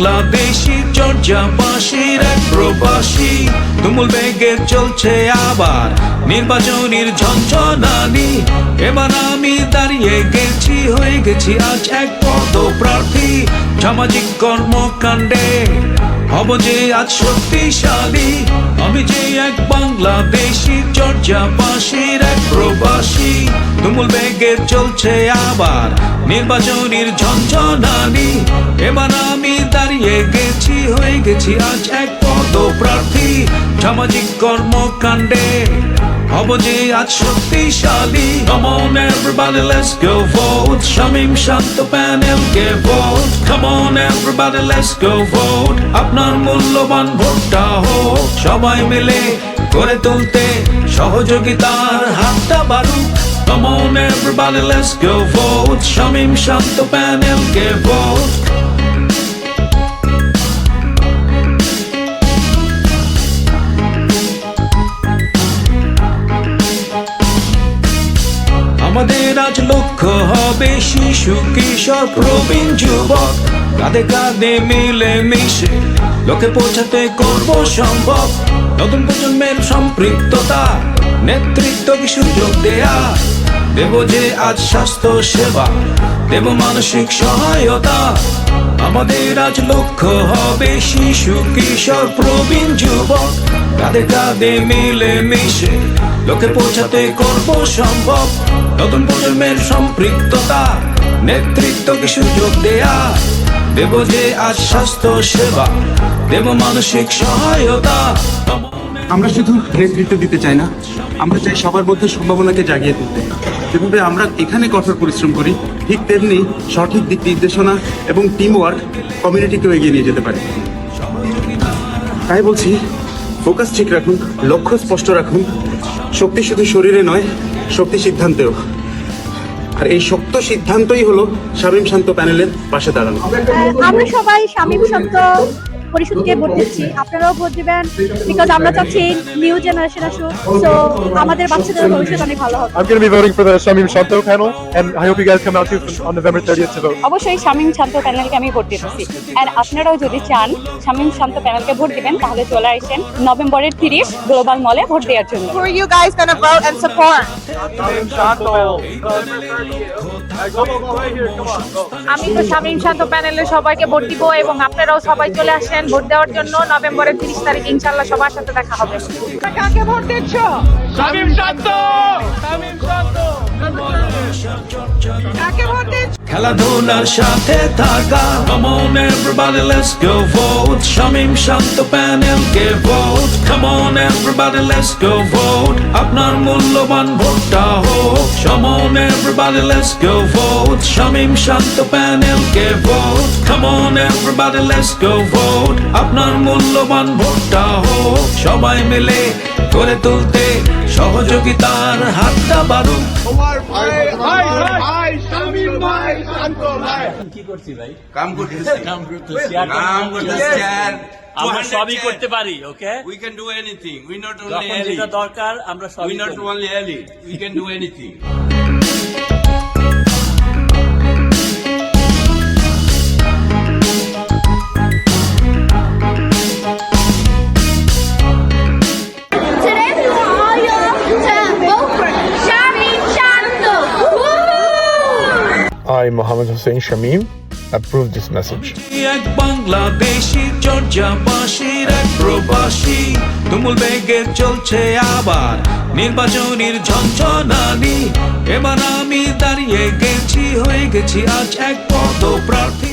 বাংলাদেশি চর্যাবাসীর এক প্রবাসী। তুমুল বেগে চলছে আবার নির্বাচনীর ঝঞ্ঝনানি। এবার আমি দাঁড়িয়ে গেছি, হয়ে গেছি আজ এক পদ প্রার্থী সামাজিক কর্মকাণ্ডে হব যে আজ শক্তিশালী আমি যে এক বাংলাদেশি পাশের এক প্রবাসী। তুমুল বেগে চলছে আবার নির্বাচনীর ঝঞ্ঝনানি। এবার আমি দাঁড়িয়ে গেছি, হয়ে গেছি আজ এক পদ প্রার্থী সামাজিক কর্মকাণ্ডে আপনার মূল্যবান ভোটটা হোক। সবাই মিলে করে তুলতে সহযোগিতার হাতটা বাড়ু come on everybody let's go vote Shamim Shanto panel K vote আমাদের আজ লক্ষ্য হবে শিশু কিশোর প্রবীণ যুবক। কাঁধে কাঁধে মিলে মিশে লোকে পৌঁছাতে করব সম্ভব। নতুন প্রজন্মের সম্পৃক্ততা নেতৃত্ব কি সুযোগ দেয়া। দেব যে আজ স্বাস্থ্য সেবা, দেব মানসিক সহায়তা। আমাদের আজ লক্ষ্য হবে শিশু, কিশোর, প্রবীণ যুবক। কাঁধে কাঁধে মিলে মিশে লোকে পৌঁছাতে করব সম্ভব। নতুন প্রজন্মের সম্পৃক্ততা, নেতৃত্বকে সুযোগ দেয়া। দেব যে আজ স্বাস্থ্য সেবা, দেব মানসিক সহায়তা। আমরা শুধু নেতৃত্ব দিতে চাই না, আমরা চাই সবার মধ্যে সম্ভাবনাকে জাগিয়ে তুলতে। যেভাবে আমরা এখানে কঠোর পরিশ্রম করি, ঠিক তেমনি সঠিক দিক নির্দেশনা এবং টিম ওয়ার্ক কমিউনিটিকেও এগিয়ে নিয়ে যেতে পারে। তাই বলছি ফোকাস ঠিক রাখুন, লক্ষ্য স্পষ্ট রাখুন। শক্তি শুধু শরীরে নয়, শক্তি সিদ্ধান্তেও। আর এই শক্ত সিদ্ধান্তই হলো শামীম শান্ত প্যানেলের পাশে দাঁড়ানো। আমরা সবাই স্বামীর শান্ত পরিষদকে ভোট দিচ্ছি। আপনারাও ভোট দিবেন বিকজ আমরা চাচ্ছি নিউ জেনারেশন আসুক। সো আমাদের বাচ্চাদের ভবিষ্যৎ অনেক ভালো হবে। I'm going to be voting for the Shamim Shanto panel, and I hope you guys come out too on November 30th to vote. অবশ্যই শামীম শান্ত প্যানেলকে আমি ভোট দিতেছি আর আপনারাও যদি চান শামীম শান্ত প্যানেলকে ভোট দিবেন তাহলে চলে আসেন নভেম্বরের তিরিশ গ্লোবাল মলে ভোট দেওয়ার জন্য। Who are you guys gonna vote and support? আমি তো শামীম শান্ত প্যানেলে সবাইকে ভোট দিব এবং আপনারাও সবাই চলে আসেন। ভোট দেওয়ার জন্য নভেম্বরের তিরিশ তারিখ ইনশাল্লাহ সবার সাথে দেখা হবে। কাকে ভোট দিচ্ছ? কাকে ভোট দিচ্ছ খেলাধুলার সাথে থাকা on everybody let's go vote Shamim Shanto panel K vote on everybody let's go vote আপনার মূল্যবান ভোটটা হোক on everybody let's go vote Shamim Shanto panel K vote on everybody let's go vote আপনার মূল্যবান ভোটটা হোক সবাই মিলে করে তুলতে সহযোগিতার হাতটা বারু আমরা সবই করতে পারি okay we can do anything we not দরকার আমরা সবই নট ওনলি এলি we can do anything I, Mohammed Hussein Shamim, approve this message. এক বাংলাদেশি চর্যাবাসীর এক প্রবাসী। তুমুল বেগে চলছে আবার নির্বাচনীর ঝঞ্ঝনানি এবার আমি দাঁড়িয়ে গেছি হয়ে গেছি আজ এক পদ প্রার্থী